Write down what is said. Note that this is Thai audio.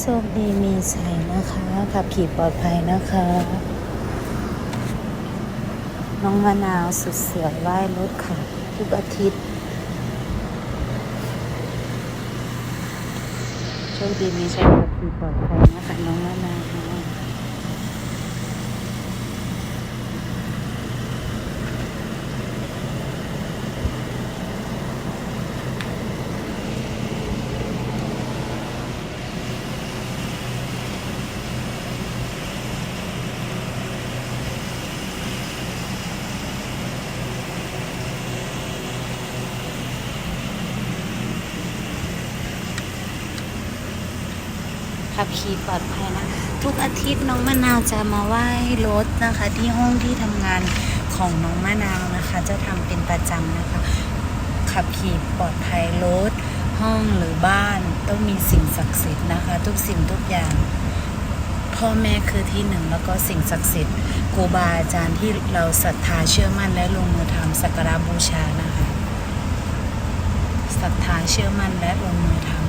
โชคดีมีชัยนะคะขับขี่ปลอดภัยนะคะ น้องมะนาวสุดเสือไหว้รถค่ะ ทุกอาทิตย์ โชคดีมีชัยขับขี่ปลอดภัยนะคะน้องมะนาว ขับขี่ปลอดภัยนะ ทุกอาทิตย์น้องมะนาวจะมาไหว้รถนะคะ ที่ห้องที่ทำงานของน้องมะนาวนะคะ จะทำเป็นประจำนะคะ ขับขี่ปลอดภัยรถห้องหรือบ้านต้องมีสิ่งศักดิ์สิทธิ์นะคะ ทุกสิ่งทุกอย่าง พ่อแม่คือที่หนึ่งแล้วก็สิ่งศักดิ์สิทธิ์ครูบาอาจารย์ที่เราศรัทธาเชื่อมั่นและลงมือทำสักการะบูชานะคะศรัทธาเชื่อมั่นและลงมือทำ